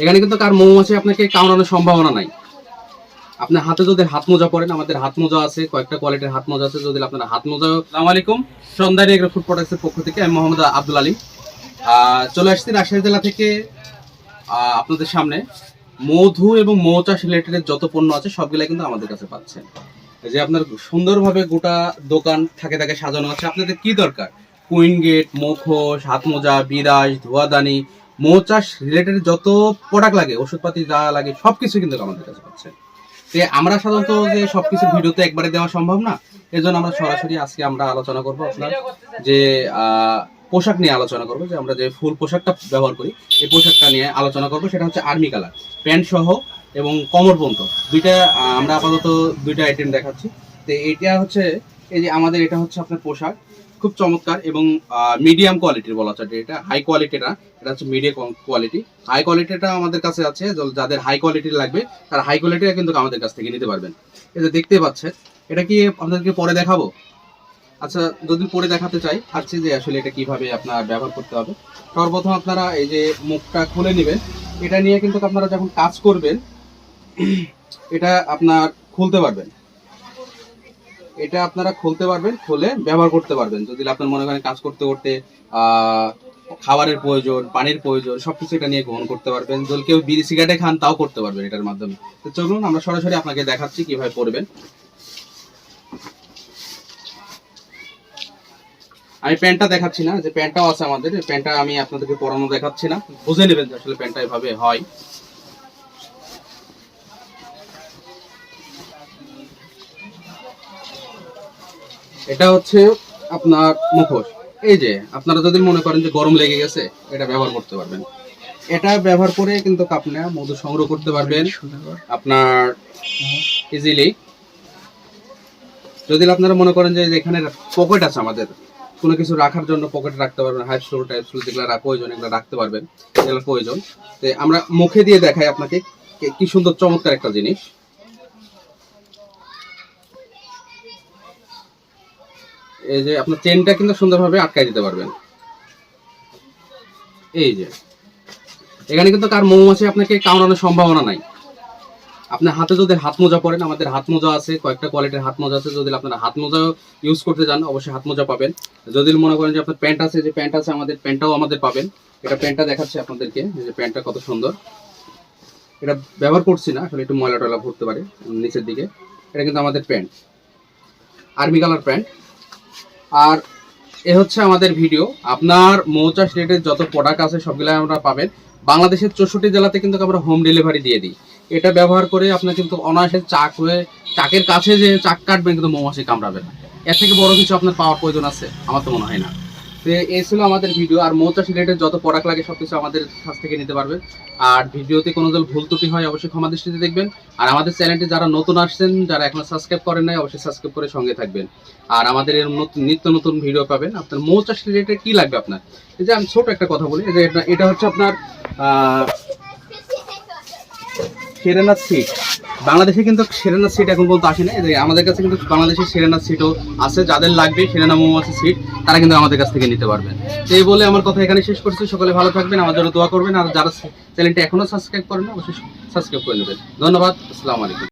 এখানে কিন্তু কার মৌমাছি আপনাকে কামড়ানোর সম্ভাবনা নাই। আপনার হাতে যদি হাত মোজা পরেন, আমাদের হাত মোজা আছে, কয়েকটা কোয়ালিটির হাত মোজা আছে, যদি আপনার হাত মোজা আসসালামু আলাইকুম। সন্ধ্যারি এগ্রো ফুড প্রোডাক্টসের পক্ষ থেকে আমি মোহাম্মদ আব্দুল আলী চলে আসছি রাজশাহী জেলা থেকে আপনাদের সামনে। মধু এবং মৌচাষ রিলেটেড যত পণ্য আছে সবগুলা কিন্তু আমাদের কাছে পাচ্ছেন। যে আপনার সুন্দরভাবে গোটা দোকান থাকে থাকে সাজানো আছে। আপনাদের কি দরকার? কুইন গেট, মুখোশ, হাত মোজা বিরাজ ধোয়াদানি মৌচাষ রিলেটেড যত প্রোডাক্ট লাগে, ওষুধপাতি যা লাগে, সবকিছু কিন্তু আমাদের কাছে পাচ্ছেন তো আমরা সাধারণত যে সবকিছু ভিডিওতে একবারে দেওয়া সম্ভব না, এজন্য আমরা সরাসরি আজকে আমরা আলোচনা করব আপনার যে পোশাক নিয়ে আলোচনা করব, যে আমরা যে ফুল পোশাকটা ব্যবহার করি, এই পোশাকটা নিয়ে আলোচনা করব, সেটা হচ্ছে আর্মি কালার। প্যান্ট সহ এবং কমর পর্যন্ত, দুইটা আমরা আপাতত দুইটা আইটেম দেখাচ্ছি। তো এটা হচ্ছে, এই যে আমাদের এটা হচ্ছে আপনার পোশাক। খুব চমৎকার এবং মিডিয়াম কোয়ালিটির বলা চলে, এটা হাই কোয়ালিটি না এটা হচ্ছে মিডিয়াম কোয়ালিটি হাই কোয়ালিটিটা আমাদের কাছে আছে যাদের হাই কোয়ালিটির লাগবে, তারা হাই কোয়ালিটিটা কিন্তু আমাদের কাছ থেকে নিতে পারবেন। যে দেখতে পাচ্ছেন, এটা কি আপনাদেরকে পরে দেখাবো? আচ্ছা যদি পরে দেখাতে চাই আজকে যে আসলে এটা কীভাবে আপনার ব্যবহার করতে হবে। সর্বপ্রথম আপনারা এই যে মুখটা খুলে নেবেন, এটা নিয়ে কিন্তু আপনারা যখন কাজ করবেন, এটা আপনার খুলতে পারবেন। এটা আপনারা খুলতে পারবেন, খুলে ব্যবহার করতে পারবেন। যদি আপনার মনে করেন কাজ করতে করতে খাবারের প্রয়োজন, পানির প্রয়োজন, সবকিছু এটা নিয়ে গ্রহণ করতে পারবেন। যদি কেউ বিড়ি সিগারেটে খান, তাও করতে পারবেন এটার মাধ্যমে। তো চলুন, আমরা সরাসরি আপনাকে দেখাচ্ছি কীভাবে পড়বেন আমি প্যান্টটা দেখাচ্ছি না, যে প্যান্টটাও আছে আমাদের। প্যান্টটা আমি আপনাদেরকে পরানো দেখাচ্ছি না। বুঝে নেবেন যে আসলে প্যান্টটা এভাবে হয়। এটা হচ্ছে আপনার মুখোশ। এই যে, আপনারা যদি মনে করেন যে গরম লেগে গেছে, এটা ব্যবহার করতে পারবেন। এটা ব্যবহার করে কিন্তু আপনারা মধু সংগ্রহ করতে পারবেন। আপনার ইজিলি যদি আপনারা মনে করেন যে এখানে পকেট আছে আমাদের, কোনো কিছু রাখার জন্য পকেটে রাখতে পারবেন হাই স্টোর টাইপ স্টোর যেগুলো প্রয়োজন, এগুলো রাখতে পারবেন এগুলো প্রয়োজন। তো আমরা মুখে দিয়ে দেখাই আপনাকে কি সুন্দর চমৎকার একটা জিনিস। এই যে আপনার চেনটা কিন্তু সুন্দরভাবে আটকাই দিতে পারবেন। এই যে। এখানে কিন্তু কার মৌমাছি আপনাকে কামড়ানোর সম্ভাবনা নাই। আপনার হাতে যদি হাত মোজা পরেন, আমাদের হাত মোজা আছে, কয়েকটা কোয়ালিটির হাত মোজা আছে, যদি আপনারা হাত মোজা ইউজ করতে চান অবশ্যই হাত মোজা পাবেন। যদি মনে করেন যে আপনার প্যান্ট আছে, যে প্যান্ট আছে আমাদের প্যান্টটাও আমাদের পাবেন। এটা প্যান্টটা দেখাচ্ছি আপনাদেরকে যে প্যান্টটা কত সুন্দর। এটা ব্যবহার করছি না, আসলে একটু ময়লা টয়লা ভরতে পারে, নিচের দিকে। এটা কিন্তু আমাদের প্যান্ট আর্মি কালার প্যান্ট আর এ হচ্ছে আমাদের ভিডিও। আপনার মৌচাষ রেটের যত প্রোডাক্ট আছে সবগুলো আমরা পাবেন। বাংলাদেশের চৌষট্টি জেলাতে কিন্তু আমরা হোম ডেলিভারি দিয়ে দিই। এটা ব্যবহার করে আপনার কিন্তু অনায়াসে চাক হয়ে, চাকের কাছে যে চাক কাটবেন কিন্তু মৌমাছি কামড়াবে না। এর থেকে বড় কিছু আপনার পাওয়ার প্রয়োজন আছে, আমার তো মনে হয় না। তো এই ছিল আমাদের ভিডিও আর মৌচাষ রিলেটেড যত প্রোডাক্ট লাগে সব কিছু আমাদের কাছ থেকে নিতে পারবেন আর ভিডিওতে কোনো দল ভুল ত্রুটি হয় অবশ্যই ক্ষমা দৃষ্টিতে দেখবেন। আর আমাদের চ্যানেলটি যারা নতুন আসছেন যারা এখনও সাবস্ক্রাইব করেন নাই অবশ্যই সাবস্ক্রাইব করে সঙ্গে থাকবেন। আর আমাদের এর নিত্য নতুন ভিডিও পাবেন। আপনার মৌচাষ রিলেটেড কি লাগবে আপনার? এই যে আমি ছোট একটা কথা বলি যে এটা- হচ্ছে আপনার আহ, সেরেনাথ সিট বাংলাদেশে কিন্তু সেরেনার সিট এখন পর্যন্ত আসে না আমাদের কাছে কিন্তু বাংলাদেশের সেরেনার সিটও আছে, যাদের লাগবে সেরেনা মৌমাছি সিট তারা কিন্তু আমাদের কাছ থেকে নিতে পারবেন তো এই বলে আমার কথা এখানে শেষ করছি। সকলে ভালো থাকবেন আমাদেরও দোয়া করবেন। আর যারা চ্যানেলটা এখনও সাবস্ক্রাইব করেন অবশ্যই সাবস্ক্রাইব করে নেবেন। ধন্যবাদ, আসসালামু আলাইকুম।